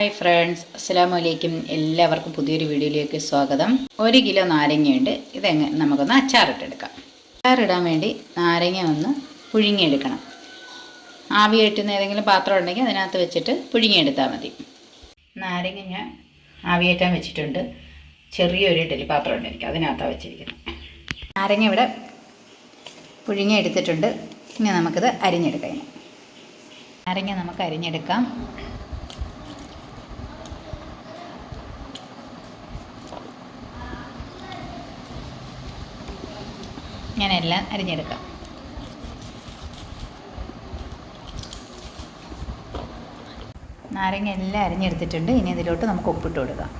Hi friends അസ്സാം വലൈക്കും എല്ലാവർക്കും പുതിയൊരു വീഡിയോയിലേക്ക് സ്വാഗതം. ഒരു കിലോ നാരങ്ങയുണ്ട്. ഇതെങ്ങനെ നമുക്കൊന്ന് അച്ചാറിട്ടെടുക്കാം. അച്ചാറിടാൻ വേണ്ടി നാരങ്ങ ഒന്ന് പുഴുങ്ങിയെടുക്കണം. ആവി കയറ്റുന്ന ഏതെങ്കിലും പാത്രം ഉണ്ടെങ്കിൽ അതിനകത്ത് വെച്ചിട്ട് പുഴുങ്ങിയെടുത്താൽ മതി. നാരങ്ങ ഞാൻ ആവി കയറ്റാൻ വെച്ചിട്ടുണ്ട്. ചെറിയൊരു ഇഡലി പാത്രം ഉണ്ട് എനിക്ക് അതിനകത്താണ് വെച്ചിരിക്കുന്നത്. നാരങ്ങ ഇവിടെ പുഴുങ്ങിയെടുത്തിട്ടുണ്ട്. ഇനി നമുക്കിത് അരിഞ്ഞെടുക്കാം നാരങ്ങ നമുക്ക് അരിഞ്ഞെടുക്കാം. ഇങ്ങനെയെല്ലാം അരിഞ്ഞെടുക്കാം. നാരങ്ങ എല്ലാം അരിഞ്ഞെടുത്തിട്ടുണ്ട്. ഇനി ഇതിലോട്ട് നമുക്ക് ഉപ്പിട്ട് കൊടുക്കാം.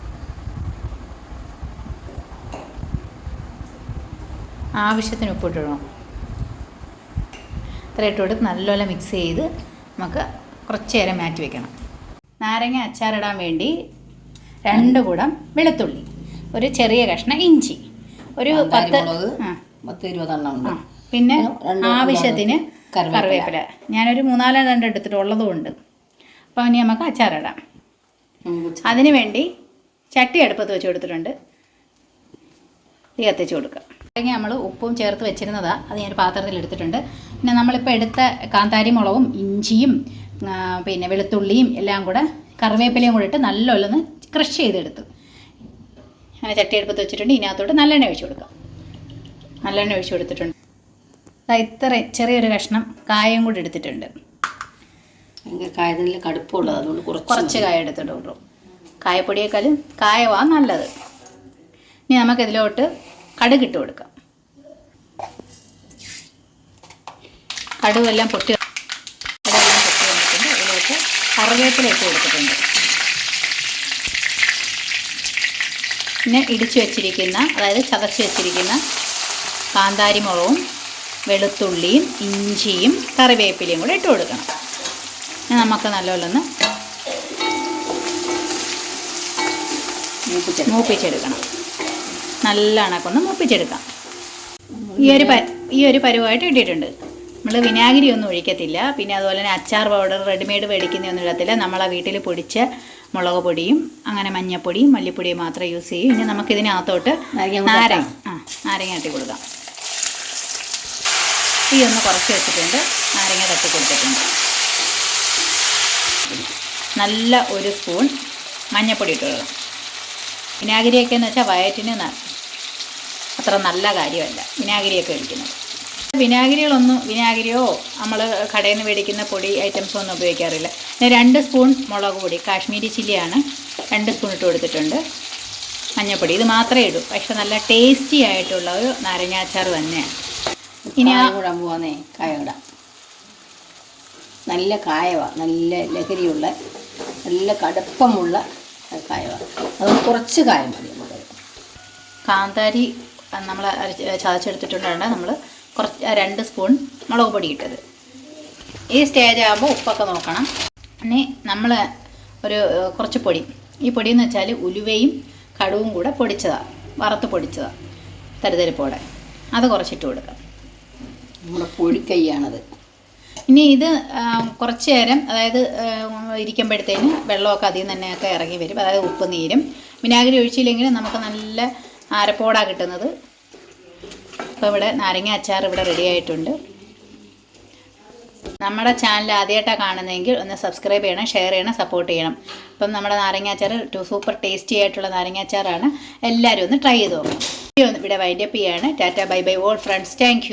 ആവശ്യത്തിന് ഉപ്പിട്ടിടണം ഇത്ര ഇട്ട് കൊടുത്ത് നല്ലപോലെ മിക്സ് ചെയ്ത് നമുക്ക് കുറച്ച് നേരം മാറ്റി വെക്കണം. നാരങ്ങ അച്ചാറിടാൻ വേണ്ടി രണ്ട് കുടം വെളുത്തുള്ളി ഒരു ചെറിയ കഷ്ണം ഇഞ്ചി ഒരു പത്ത് ആ. പത്ത് ഇരുപതെണ്ണം ഉണ്ട്. പിന്നെ ആവശ്യത്തിന് കറിവേപ്പില. ഞാനൊരു മൂന്നാലോ രണ്ട് എടുത്തിട്ടുള്ളതും ഉണ്ട് അപ്പോൾ ഇനി നമുക്ക് അച്ചാറിടാം അതിനു വേണ്ടി ചട്ടി അടുപ്പത്ത് വെച്ച് കൊടുത്തിട്ടുണ്ട്. തീ കത്തിച്ച് കൊടുക്കുക അല്ലെങ്കിൽ നമ്മൾ ഉപ്പും ചേർത്ത് വെച്ചിരുന്നതാണ് അത് ഞാൻ പാത്രത്തിൽ എടുത്തിട്ടുണ്ട്. പിന്നെ നമ്മളിപ്പോൾ എടുത്ത കാന്താരി മുളകും ഇഞ്ചിയും പിന്നെ വെളുത്തുള്ളിയും എല്ലാം കൂടെ കറിവേപ്പിലയും കൂടെ ഇട്ട് നല്ലോണം ക്രഷ് ചെയ്തെടുത്തു. അങ്ങനെ ചട്ടി അടുപ്പത്ത് വെച്ചിട്ടുണ്ട്. ഇതിനകത്തോട്ട് നല്ലെണ്ണ ഒഴിച്ച് കൊടുക്കാം. നല്ലെണ്ണ ഒഴിച്ച് കൊടുത്തിട്ടുണ്ട്. ഇതാ ഇത്ര ചെറിയൊരു കഷ്ണം കായം കൂടി എടുത്തിട്ടുണ്ട്. കായ കായതിൽ കടുപ്പമുള്ളത് അതുകൊണ്ട് കുറച്ച് കുറച്ച് കായ എടുത്തിട്ടുള്ളൂ. കായപ്പൊടിയേക്കാളും കായവാ നല്ലത്. ഇനി നമുക്ക് ഇതിലോട്ട് കടുക് ഇട്ട് കൊടുക്കാം. കടുവെല്ലാം പൊട്ടി കടുവെല്ലാം പൊട്ടി വന്നിട്ടുണ്ട്. അതിലേക്ക് കറിവേപ്പില ഇട്ട് കൊടുത്തിട്ടുണ്ട്. പിന്നെ ഇടിച്ചു വെച്ചിരിക്കുന്ന അതായത് ചതച്ച് വെച്ചിരിക്കുന്ന കാന്താരി മുളകും വെളുത്തുള്ളിയും ഇഞ്ചിയും കറിവേപ്പിലയും കൂടെ ഇട്ട് കൊടുക്കണം. നമുക്ക് നല്ലപോലെ ഒന്ന് മൂപ്പിച്ചെടുക്കും. മൂപ്പിച്ചെടുക്കണം. നല്ല അണക്കൊന്ന് മൂപ്പിച്ചെടുക്കാം. ഈ ഒരു പ ഈ ഒരു പരുവായിട്ട് ഇട്ടിട്ടുണ്ട്. നമ്മൾ വിനാഗിരി ഒന്നും ഒഴിക്കത്തില്ല. പിന്നെ അതുപോലെ തന്നെ അച്ചാർ പൗഡർ റെഡിമെയ്ഡ് മേടിക്കുന്നൊന്നും ഇടത്തില്ല. നമ്മളെ വീട്ടിൽ പൊടിച്ച മുളക് പൊടിയും അങ്ങനെ മഞ്ഞപ്പൊടിയും മല്ലിപ്പൊടിയും മാത്രം യൂസ് ചെയ്യും. ഇനി നമുക്ക് ഇതിനകത്തോട്ട് നാരങ്ങ കൂടെ നാരങ്ങ ആ നാരങ്ങ ഇട്ടി കൊടുക്കാം. തീ ഒന്ന് കുറച്ച് വെച്ചിട്ടുണ്ട്. നാരങ്ങ തട്ടി കൊടുത്തിട്ടുണ്ട്. നല്ല ഒരു സ്പൂൺ മഞ്ഞപ്പൊടി ഇട്ട് കൊടുക്കണം. വിനാഗിരിയൊക്കെ എന്ന് വെച്ചാൽ വയറ്റിന് അത്ര നല്ല കാര്യമല്ല. വിനാഗിരിയൊക്കെ ഒഴിക്കുന്നത്. വിനാഗിരികളൊന്നും വിനാഗിരിയോ നമ്മൾ കടയിൽ നിന്ന് മേടിക്കുന്ന പൊടി ഐറ്റംസോ ഒന്നും ഉപയോഗിക്കാറില്ല. ഞാൻ രണ്ട് സ്പൂൺ മുളക് പൊടി കാശ്മീരി ചില്ലിയാണ് രണ്ട് സ്പൂൺ ഇട്ട് കൊടുത്തിട്ടുണ്ട്. മഞ്ഞൾപ്പൊടി ഇത് മാത്രമേ ഇടൂ. പക്ഷെ നല്ല ടേസ്റ്റി ആയിട്ടുള്ള ഒരു നാരങ്ങാച്ചാർ തന്നെയാണ്. ഇനി കൂടാൻ പോവാന്നേ കായ ഇടാം നല്ല കായവ നല്ല ലഹരിയുള്ള നല്ല കടുപ്പമുള്ള കായവ. അത് കുറച്ച് കായം മതി നമുക്ക്. കാന്താരി നമ്മൾ ചതച്ചെടുത്തിട്ടുണ്ടാണ് നമ്മൾ കുറച്ച് രണ്ട് സ്പൂൺ മുളക് പൊടി ഇട്ടത്. ഈ സ്റ്റേജ് ആകുമ്പോൾ ഉപ്പൊക്കെ നോക്കണം. ഇനി നമ്മൾ ഒരു കുറച്ച് പൊടി. ഈ പൊടി എന്ന് വെച്ചാൽ ഉലുവയും കടുവും കൂടെ പൊടിച്ചതാണ് വറുത്ത് പൊടിച്ചതാണ് തരിതരിപ്പോടെ. അത് കുറച്ചിട്ട് കൊടുക്കാം. നമ്മുടെ പൊടിക്കൈയാണത്. ഇനി ഇത് കുറച്ച് നേരം അതായത് ഇരിക്കുമ്പോഴത്തേന് വെള്ളമൊക്കെ അതിൽ നിന്ന് തന്നെയൊക്കെ ഇറങ്ങി വരും. അതായത് ഉപ്പ് നീരും. വിനാഗിരി ഒഴിച്ചില്ലെങ്കിൽ നമുക്ക് നല്ല ആരപ്പോടാണ് കിട്ടുന്നത്. അപ്പോൾ ഇവിടെ നാരങ്ങ അച്ചാർ ഇവിടെ റെഡി ആയിട്ടുണ്ട്. നമ്മുടെ ചാനൽ ആദ്യമായിട്ടാണ് കാണുന്നതെങ്കിൽ ഒന്ന് സബ്സ്ക്രൈബ് ചെയ്യണം ഷെയർ ചെയ്യണം സപ്പോർട്ട് ചെയ്യണം. അപ്പം നമ്മുടെ നാരങ്ങ അച്ചാർ ടു സൂപ്പർ ടേസ്റ്റി ആയിട്ടുള്ള നാരങ്ങ അച്ചാറാണ്. എല്ലാവരും ഒന്ന് ട്രൈ ചെയ്ത് നോക്കണം. ഇവിടെ വൈൻഡപ്പ് ചെയ്യാണ്. Tata bye bye all friends thank